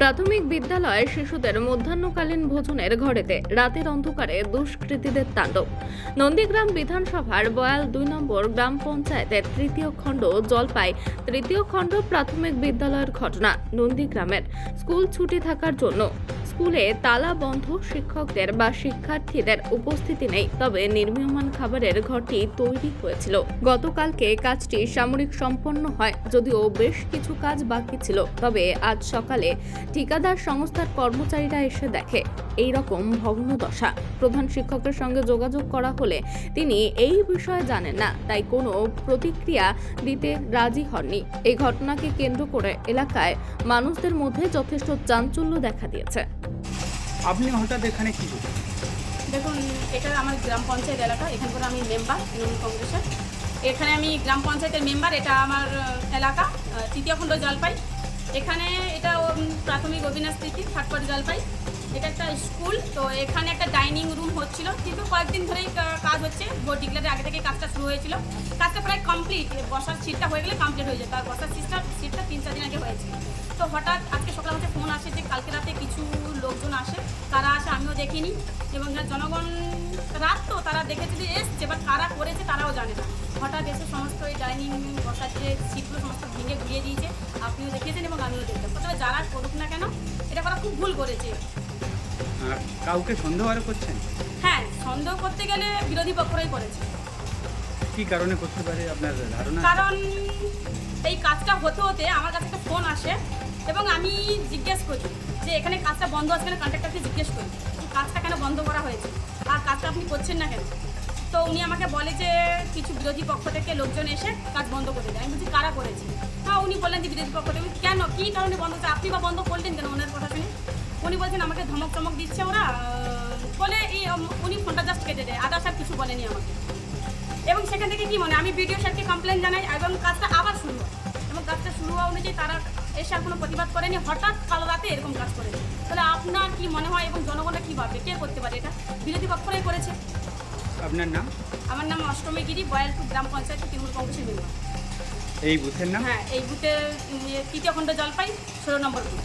প্রাথমিক বিদ্যালয়ে শিশুদের মধ্যাহ্নকালীন ভোজনের ঘরেতে রাতের অন্ধকারে দুষ্কৃতীদের তাণ্ডব। নন্দীগ্রাম বিধানসভার বয়াল দুই নম্বর গ্রাম পঞ্চায়েতের তৃতীয় খণ্ড জলপাই তৃতীয় খণ্ড প্রাথমিক বিদ্যালয়ের ঘটনা নন্দীগ্রামের। স্কুল ছুটি থাকার জন্য স্কুলে তালা বন্ধ, শিক্ষকদের বা শিক্ষার্থীদের উপস্থিতি নেই। তবে নির্মীয়মান খাবারের ঘরটি তৈরি হয়েছিল। গতকালকে কাজটি সামরিক সম্পন্ন হয়, যদিও বেশ কিছু কাজ বাকি ছিল। তবে আজ সকালে ঠিকাদার সংস্থার কর্মচারীরা এসে দেখে, এই রকম ভগ্ন দশা। প্রধান শিক্ষকের সঙ্গে যোগাযোগ করা হলে তিনি এই বিষয়ে জানেন না, তাই কোনো প্রতিক্রিয়া দিতে রাজি হননি। এই ঘটনাকে কেন্দ্র করে এলাকায় মানুষদের মধ্যে যথেষ্ট চাঞ্চল্য দেখা দিয়েছে। আপনি হঠাৎ এখানে কি দেখুন, এটা আমার গ্রাম পঞ্চায়েত এলাকা, এখানকার আমি মেম্বার তৃণমূল কংগ্রেসের। এখানে আমি গ্রাম পঞ্চায়েতের মেম্বার এটা আমার এলাকা তৃতীয় খণ্ড জলপাই। এখানে এটা প্রাথমিক অবিনাশ স্মৃতি থার্ড জলপাই। এটা একটা স্কুল, তো এখানে একটা ডাইনিং রুম হচ্ছিল। কিন্তু কয়েকদিন ধরেই কাজ হচ্ছে। ভোট ডিক্লেয়ারের আগে থেকে কাজটা শুরু হয়েছিল। কাজটা প্রায় কমপ্লিট বসার সিটটা হয়ে গেলে কমপ্লিট হয়ে যেত আর বসার সিটটা সিটটা তিন, চার দিন আগে হয়েছে। তো হঠাৎ আজকে সকালে আমাকে ফোন আসে যে কালকে রাতে কিছু লোকজন আসে। তারা আসে, আমিও দেখিনি। এবং জনগণ, রাত তো তারা দেখেছে যে এসছে বা কারা করেছে তারাও জানে না। হঠাৎ এসে সমস্ত এই ডাইনিং বসার যে সিটগুলো সমস্ত ভেঙে ঘুরিয়ে দিয়েছে। আপনিও দেখেছেন এবং আমিও দেখলাম। তবে যারা করুক না কেন, এটা করা খুব ভুল করেছে। কাউকে সন্দেহ আরও করছেন? হ্যাঁ সন্দেহ করতে গেলে বিরোধী পক্ষরাই করেছে। কি কারণে করতে পারে আপনার ধারণা? কারণ এই কাজটা হতে হতে আমার কাছে একটা ফোন আসে এবং আমি জিজ্ঞেস করি যে এখানে কাজটা বন্ধ আছে কেন? কন্ট্রাক্টরকে জিজ্ঞেস করি কাজটা কেন বন্ধ করা হয়েছে? আর কাজটা আপনি করছেন না কেন? তো উনি আমাকে বলে যে কিছু বিরোধী পক্ষ থেকে লোকজন এসে কাজ বন্ধ করে দেয় আমি বলছি কারা করেছে? হ্যাঁ উনি বললেন যে বিরোধী পক্ষ থেকে। কেন? কী কারণে বন্ধ হচ্ছে? আপনি বা বন্ধ করলেন কেন? ওনার কথা শুনে। উনি বলছেন আমাকে ধমক চমক দিচ্ছে ওরা বলে এই উনি ফোনটা জাস্ট কেটে দেয় আদার্স আর কিছু বলেনি আমাকে। এবং সেখান থেকে কি মনে হয়, আমি বিডিও স্যারকে কমপ্লেন জানাই এবং কাজটা আবার শুরু হয়। এবং কাজটা শুরু হওয়া অনুযায়ী তারা এসে আর কোনো প্রতিবাদ করেনি হঠাৎ কালো রাতে এরকম কাজ করেছে তাহলে আপনার কি মনে হয় এবং জনগণরা কী ভাববে? কে করতে পারে এটা? বিরোধী পক্ষরাই করেছে। আপনার নাম? আমার নাম অষ্টমীগিরি বয়ালপুর গ্রাম পঞ্চায়েত তৃণমূল কংগ্রেসের মেম্বার। এই বুথের নাম? হ্যাঁ এই বুথে তৃতীয় খণ্ড জলপাই ষোলো নম্বর বুথ।